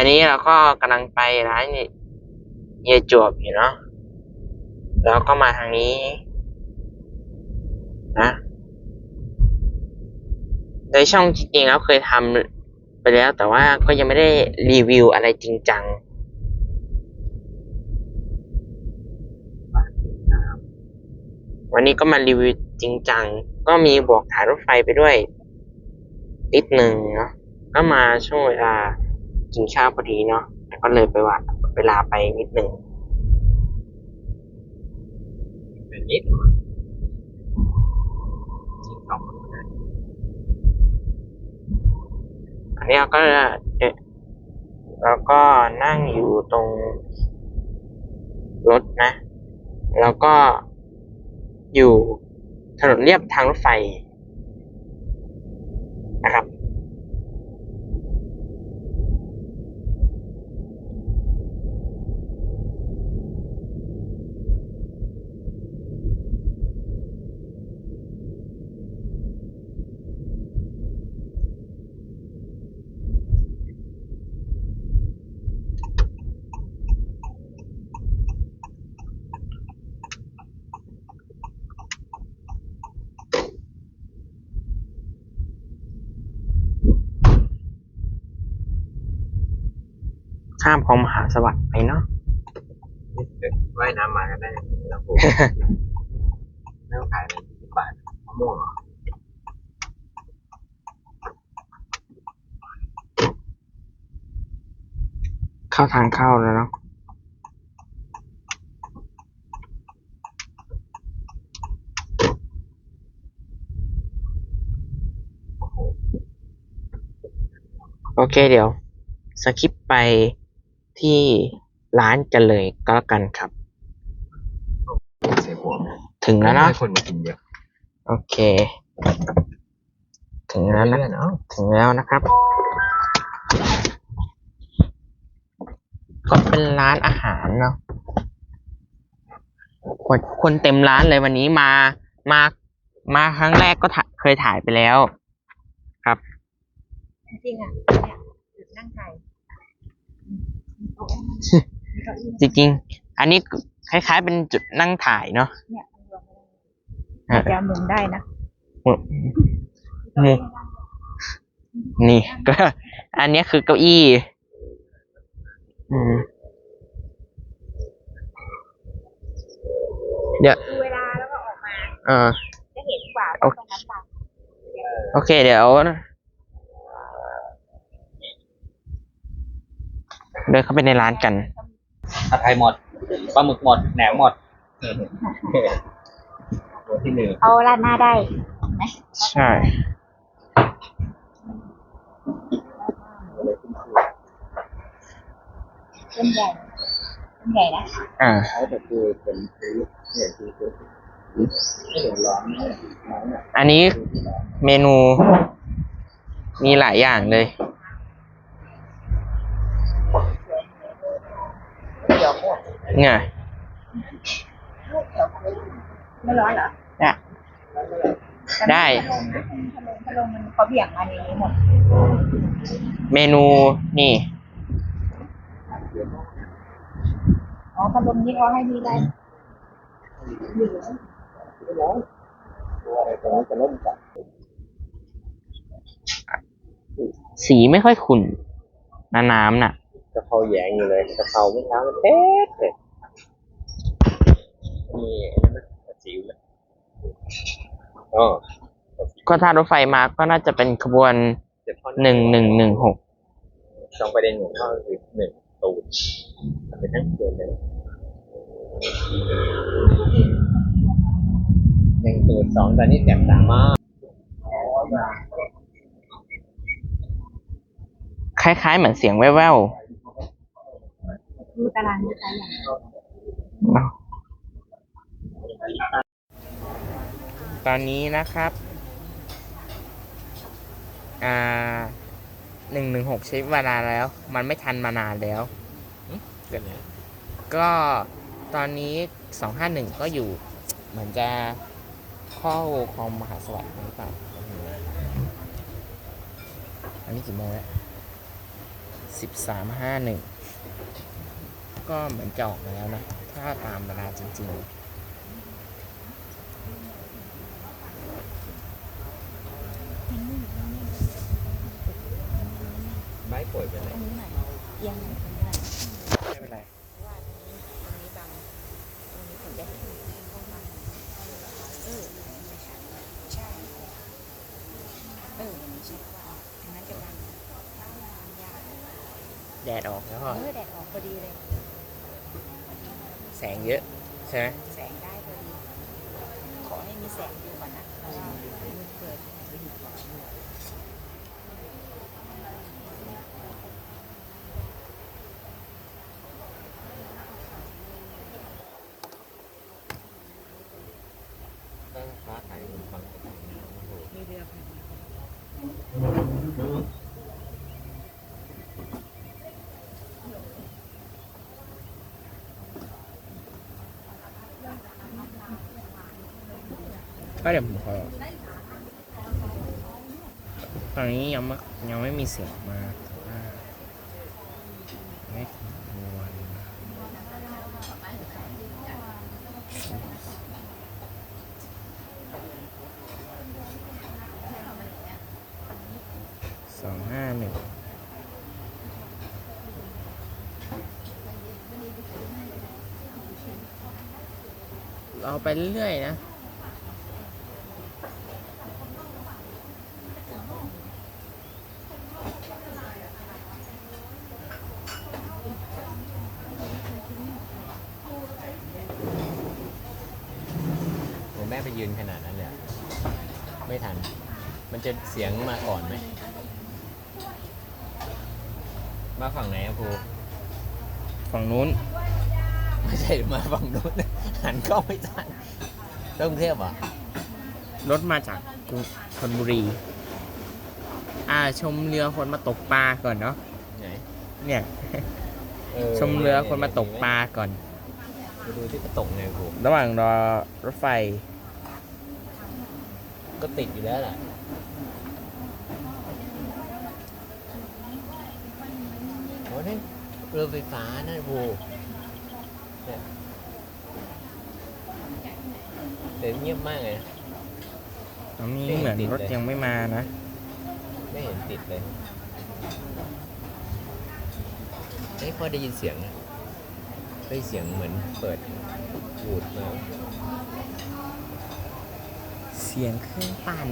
อันนี้เราก็กำลังไปร้านเยจวบอยู่เนาะแล้วก็มาทางนี้ นะโดยช่องจริงๆแล้วเคยทำไปแล้ว แต่ว่าก็ยังไม่ได้รีวิวอะไรจริงจังวันนี้ก็มารีวิวจริงจัง ก็มีบอกถ่ายรถไฟไปด้วยนิดหนึ่งเนาะก็มาช่วงเวลา กินข้าวพอดีเนาะแต่ก็เลยไปว่าเวลาไปนิดหนึ่งเป็นนิดจริงสองอันนี้เราก็เอ๊ะเราก็นั่งอยู่ตรงรถนะ แล้วก็อยู่ถนนเรียบทางรถไฟนะครับ ข้ามคลองมหาสวัสดิ์ไปเนาะว่ายน้ำมากันได้แล้วผมไม่ต้องขายเลยสิบบาทมะม่วงเหรอเข้าทางเข้าแล้วเนาะโอเคเดี๋ยวสคิปไป ที่ร้านกันเลยก็แล้วกันครับ เสียหัวไหมถึงแล้วเนาะให้คนมากินเยอะโอเค ถึงแล้วนะเลื่อนเอ้าถึงแล้วนะครับ ก็เป็นร้านอาหารเนาะคนคนเต็มร้านเลยวันนี้มา มา มาครั้งแรกก็ถ่าเคยถ่ายไปแล้วครับจริงๆอะเนี่ยจุดนั่งไทยมีโต๊ะมีเก้าอี้ จริงๆ อันนี้คล้ายๆ เป็นจุดนั่งถ่ายเนาะเนี่ยมันรวมกันได้จะหมุนได้นะนี่นี่ก็อันเนี้ยคือเก้าอี้อืมเดี๋ยวดูเวลาแล้วก็ออกมาเออจะเห็นกว่าโอว่าเคตรงนั้นต่างโอเคเดี๋ยว เดินเข้าไปในร้านกัน ผัดไทยหมดปลาหมึกหมดแหนมหมดตัวที่หนึ่งเอาราดหน้าได้ไหมใช่ เส้นใหญ่เส้นใหญ่นะอ่า เขาแต่คือเป็นคือเนี่ยคือคือไม่เหลือร้อนน้องเนี่ยอันนี้เมนูมีหลายอย่างเลย เนี่ยไม่ร้อนเหรอเนี่ยได้พัดลมนะพัดลมมันเขาเบี่ยงอันนี้หมด เมนูนี่อ๋อพัดลมนี้เขาให้ดีได้ตัวอะไรตรงนี้จะเริ่มจากสีไม่ค่อยขุ่นน้ำน้ำน่ะกะเพราแยงอยู่เลยกะเพราเมื่อเช้ามันเผ็ดเผ็ด มีอันนั้นนะกระจิ๋วเลยอ๋อก็ถ้ารถไฟมาก็น่าจะเป็นขบวนเจ็ดท่อนหนึ่งหนึ่งหนึ่งหกสองประเด็นของเขาคือหนึ่งตูนมันเป็นทั้งตัวเลยหนึ่งตูนสองตอนนี้แสบตามากคล้ายๆเหมือนเสียงแว่วดูตารางดูตาราง ๆเนาะต อนนี้นะครับอ่าหนึ่งหนึ่งหกใช้เวลาแล้ว มันไม่ทันมานานแล้วกันเลยก็ตอนนี้สองห้าหนึ่งก็อยู่ เหมือนจะเข้าคลองมหาสวัสดิ์หรือเปล่าอันนี้กี่โมงแล้วสิบสามห้าหนึ่งก็เหมือนจะออกมาแล้วนะ ถ้าตามเวลาจริงไวยไปไหนนี้หน่อยเอียงหนยตรงนี้หน่อยไม่เป็นไรเพราะว่าตรงนี้ตรงนี้บังตรงนี้ผมจะเห็นเข้ามาเออไม่ใช่ใช่เออใช่ว่าอันนั้นจะบังบังยากแดดออกแล้วเอก็อแดดออกพอดีเลย แสงเยอะใช่ไหมแสงได้พอดี ขอให้มีแสงอยู่ก่อนนะเพราะว่ามันเกิด ตั้งฟ้าถ่ายมันฟังกันนะโอ้โห มีเรือผ่านมา ก็เดี๋ยวผมขอฝั่งนี้ยังไม่ยังไม่มีเสียงมาไม่ถึงวันสองห้าหนึ่งเราไปเรื่อยๆนะ ผมแม่ไป ยืนขนาดนั้นเลยอะไม่ทัน มันจะเสียงมาก่อนไหม มาฝั่งไหนอะครู ฝั่งนู้น ไม่ใช่มาฝั่งนู้น หันกล้องไม่ทันต้องกรุงเทพเหรอ รถมาจากกรุงธนบุรี อ่าชมเรือคนมาตกปลาก่อนเนาะ ไหนเนี่ยออชมเรือคนมาตกปลาก่อน ไปดูที่กระตกไงครู ระหว่างรอรถไฟ ก็ติดอยู่แล้วล่ะโอ้นี่เรือไฟฟ้านะครูเนี่ยแต่เงียบมากเลยนะตอนนี้ไม่เห็นเหมือนติดรถเลยยังไม่มานะ ไม่เห็นติดเลยเอ้ยพอได้ยินเสียงนะได้ยเสียงเหมือนเปิดบูดมา เสียงเครื่องปั่น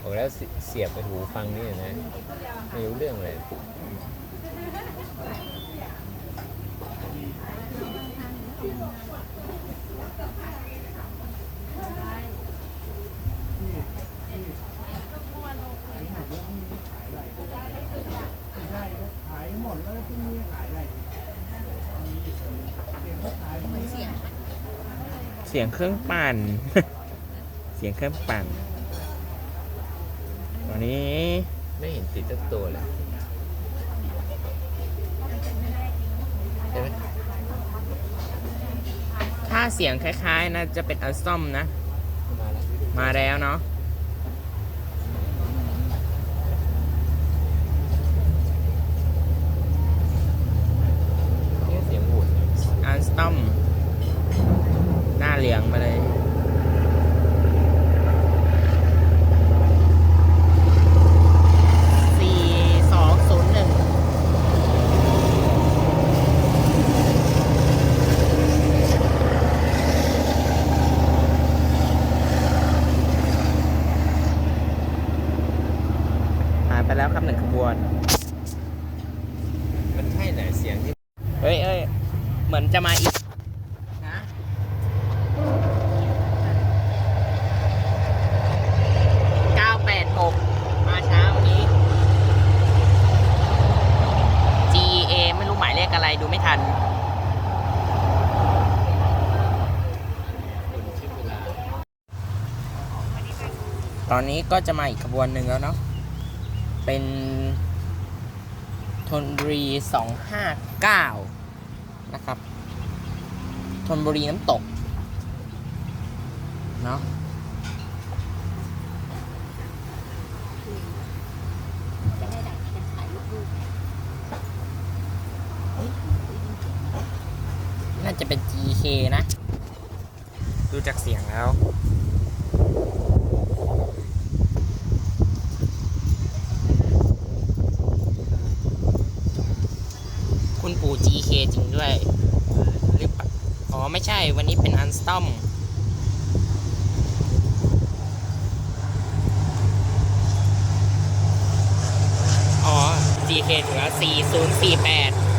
บอกแล้วเสเสียบไปหูฟังนี่นะ ไม่รู้เรื่องเลย สียงเครื่องปั่น เสียงเครื่องปั่น ตอนนี้ไม่เห็นติดสักตัวเลยใช่ไหมถ้าเสียงคล้ายๆนะจะเป็นอัลซอมนะ มาแล้วเนาะเสียงบูดเนี่ยอัลซอม หน้าเหลืองมาเลยสี่สองศูนย์หนึ่งหายไปแล้วครับหนึ่งขบวนมันใช่ไหนเสียงที่ เฮ้ยเอ้ย เหมือนจะมาอีก นะ 986 มาเช้าวันนี้ GA ไม่รู้หมายเลขอะไร ดูไม่ทันตอนนี้ก็จะมาอีกขบวนหนึ่งแล้วเนาะ เป็นธนบุรี 259 นะครับธนบุรีน้ำตก เนาะ นะ ดูจากเสียงแล้วคุณปู่ GK จริงด้วย หรือเปล่าอ๋อ ไม่ใช่ วันนี้เป็นอันสตอม อ๋อ GK ถือว่า4048